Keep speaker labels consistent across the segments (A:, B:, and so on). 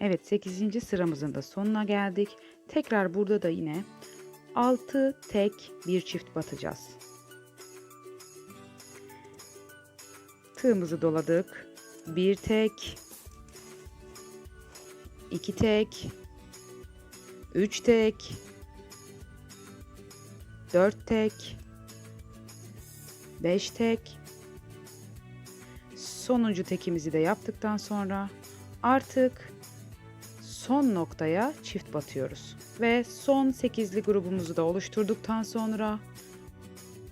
A: Evet 8. sıramızın da sonuna geldik. Tekrar burada da yine 6 tek bir çift batacağız. Tığımızı doladık. Bir tek, iki tek, üç tek, dört tek, beş tek. Sonuncu tekimizi de yaptıktan sonra artık son noktaya çift batıyoruz. Ve son 8'li grubumuzu da oluşturduktan sonra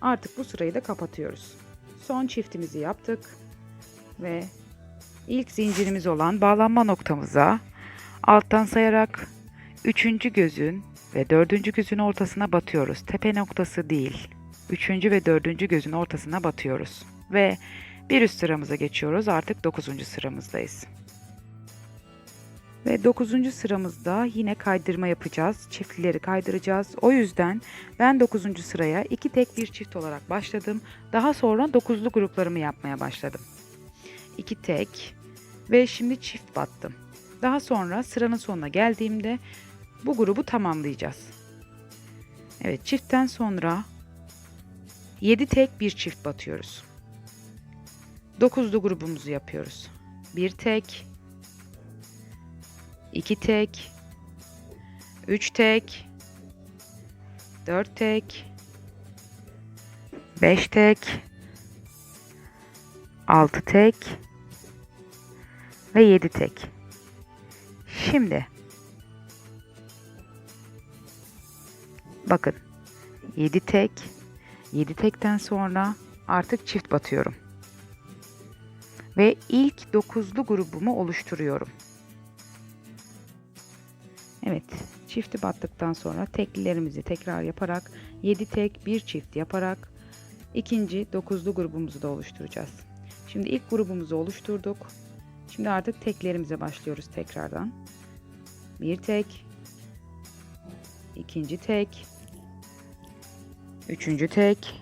A: artık bu sırayı da kapatıyoruz. Son çiftimizi yaptık ve ilk zincirimiz olan bağlanma noktamıza alttan sayarak üçüncü gözün ve dördüncü gözün ortasına batıyoruz. Tepe noktası değil. Üçüncü ve dördüncü gözün ortasına batıyoruz. Ve bir üst sıramıza geçiyoruz. Artık dokuzuncu sıramızdayız. Ve 9. sıramızda yine kaydırma yapacağız. Çiftlileri kaydıracağız. O yüzden ben 9. sıraya 2 tek bir çift olarak başladım. Daha sonra 9'lu gruplarımı yapmaya başladım. 2 tek ve şimdi çift battım. Daha sonra sıranın sonuna geldiğimde bu grubu tamamlayacağız. Evet çiftten sonra 7 tek bir çift batıyoruz. 9'lu grubumuzu yapıyoruz. Bir tek, 2 tek, 3 tek, 4 tek, 5 tek, 6 tek. Ve 7 tek. Şimdi. Bakın. 7 tek, 7 tekten sonra artık çift batıyorum. Ve ilk 9'lu grubumu oluşturuyorum. Evet, çifti battıktan sonra teklilerimizi tekrar yaparak 7 tek bir çift yaparak ikinci 9'lu grubumuzu da oluşturacağız. Şimdi ilk grubumuzu oluşturduk. Şimdi artık teklerimize başlıyoruz tekrardan. Bir tek, ikinci tek, üçüncü tek,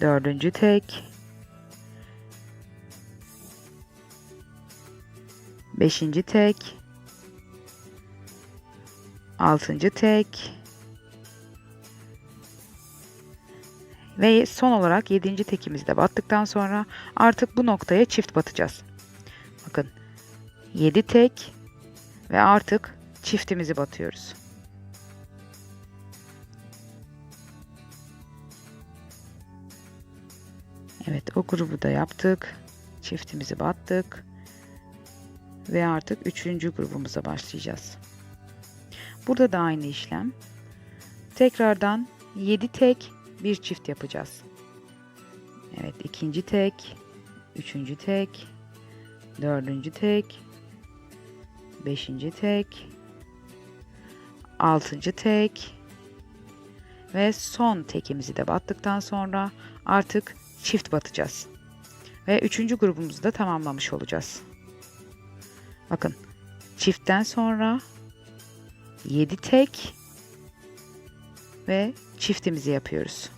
A: dördüncü tek, beşinci tek, Altıncı tek. Ve son olarak yedinci tekimizi de battıktan sonra artık bu noktaya çift batacağız. Bakın 7 tek ve artık çiftimizi batıyoruz. Evet o grubu da yaptık. Çiftimizi battık. Ve artık üçüncü grubumuza başlayacağız. Burada da aynı işlem. Tekrardan 7 tek bir çift yapacağız. Evet ikinci tek, üçüncü tek, dördüncü tek, beşinci tek, altıncı tek ve son tekimizi de battıktan sonra artık çift batacağız. Ve üçüncü grubumuzu da tamamlamış olacağız. Bakın çiftten sonra 7 tek. Ve çiftimizi yapıyoruz.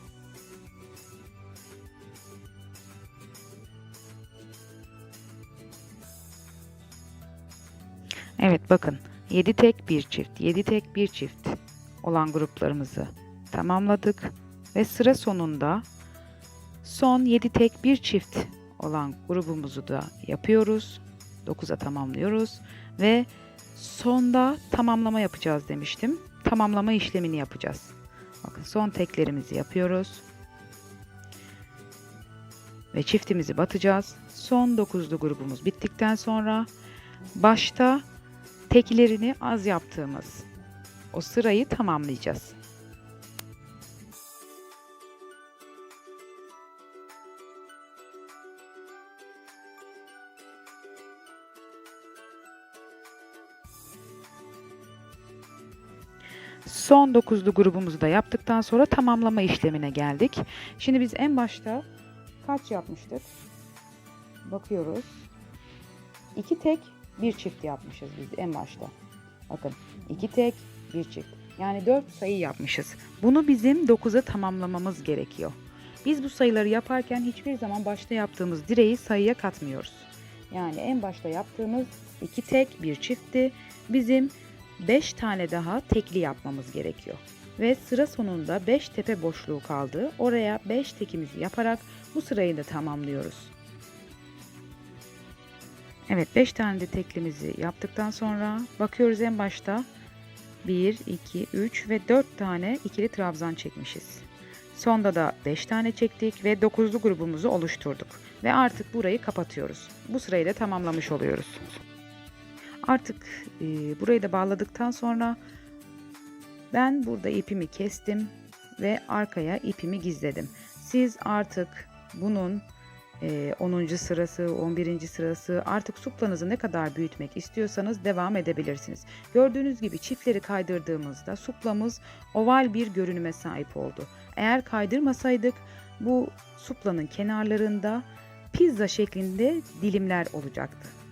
A: Evet bakın. 7 tek bir çift, 7 tek bir çift olan gruplarımızı tamamladık. Ve sıra sonunda son 7 tek bir çift olan grubumuzu da yapıyoruz. 9'a tamamlıyoruz. Ve sonda tamamlama yapacağız demiştim. Tamamlama işlemini yapacağız. Bakın son teklerimizi yapıyoruz. Ve çiftimizi batacağız. Son 9'lu grubumuz bittikten sonra başta teklerini az yaptığımız o sırayı tamamlayacağız. Son 9'lu grubumuzu da yaptıktan sonra tamamlama işlemine geldik. Şimdi biz en başta kaç yapmıştık? Bakıyoruz. 2 tek bir çift yapmışız biz en başta. Bakın 2 tek bir çift. Yani 4 sayı yapmışız. Bunu bizim 9'a tamamlamamız gerekiyor. Biz bu sayıları yaparken hiçbir zaman başta yaptığımız direği sayıya katmıyoruz. Yani en başta yaptığımız iki tek bir çiftti. Bizim 5 tane daha tekli yapmamız gerekiyor. Ve sıra sonunda 5 tepe boşluğu kaldı. Oraya 5 tekimizi yaparak bu sırayı da tamamlıyoruz. Evet 5 tane de teklimizi yaptıktan sonra bakıyoruz en başta 1, 2, 3 ve 4 tane ikili trabzan çekmişiz. Sonda da 5 tane çektik ve 9'lu grubumuzu oluşturduk. Ve artık burayı kapatıyoruz. Bu sırayı da tamamlamış oluyoruz. Artık e, burayı da bağladıktan sonra ben burada ipimi kestim ve arkaya ipimi gizledim. Siz artık bunun e, 10. sırası, 11. sırası artık suplanızı ne kadar büyütmek istiyorsanız devam edebilirsiniz. Gördüğünüz gibi çiftleri kaydırdığımızda suplamız oval bir görünüme sahip oldu. Eğer kaydırmasaydık bu suplanın kenarlarında pizza şeklinde dilimler olacaktı.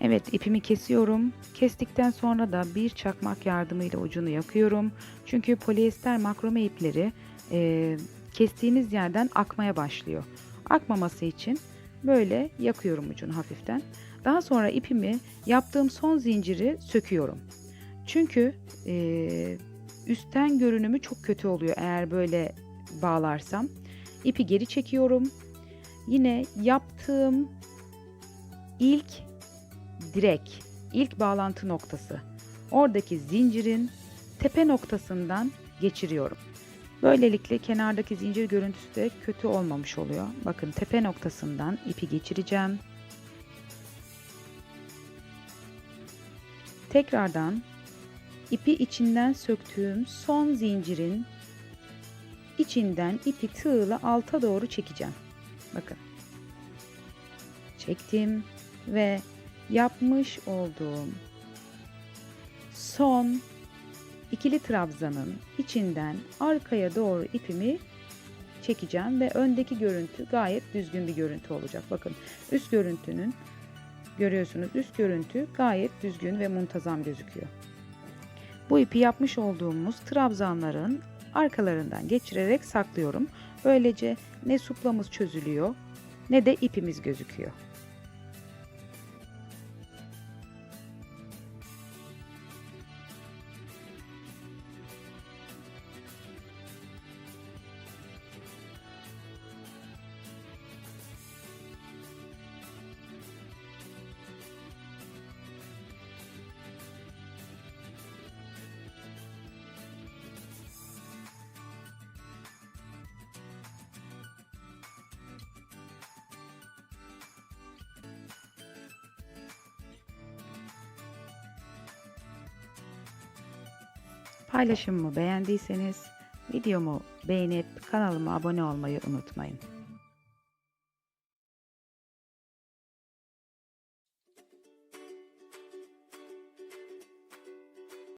A: Evet ipimi kesiyorum. Kestikten sonra da bir çakmak yardımıyla ucunu yakıyorum. Çünkü polyester makrome ipleri e, kestiğiniz yerden akmaya başlıyor. Akmaması için böyle yakıyorum ucunu hafiften. Daha sonra ipimi yaptığım son zinciri söküyorum. Çünkü e, üstten görünümü çok kötü oluyor eğer böyle bağlarsam. İpi geri çekiyorum. Yine yaptığım ilk direk, ilk bağlantı noktası. Oradaki zincirin tepe noktasından geçiriyorum. Böylelikle kenardaki zincir görüntüsü de kötü olmamış oluyor. Bakın tepe noktasından ipi geçireceğim. Tekrardan ipi içinden söktüğüm son zincirin içinden ipi tığla alta doğru çekeceğim. Bakın. Çektim ve yapmış olduğum son ikili trabzanın içinden arkaya doğru ipimi çekeceğim ve öndeki görüntü gayet düzgün bir görüntü olacak. Bakın üst görüntünün görüyorsunuz üst görüntü gayet düzgün ve muntazam gözüküyor. Bu ipi yapmış olduğumuz trabzanların arkalarından geçirerek saklıyorum. Böylece ne suplamız çözülüyor ne de ipimiz gözüküyor. Paylaşımımı beğendiyseniz videomu beğenip kanalıma abone olmayı unutmayın.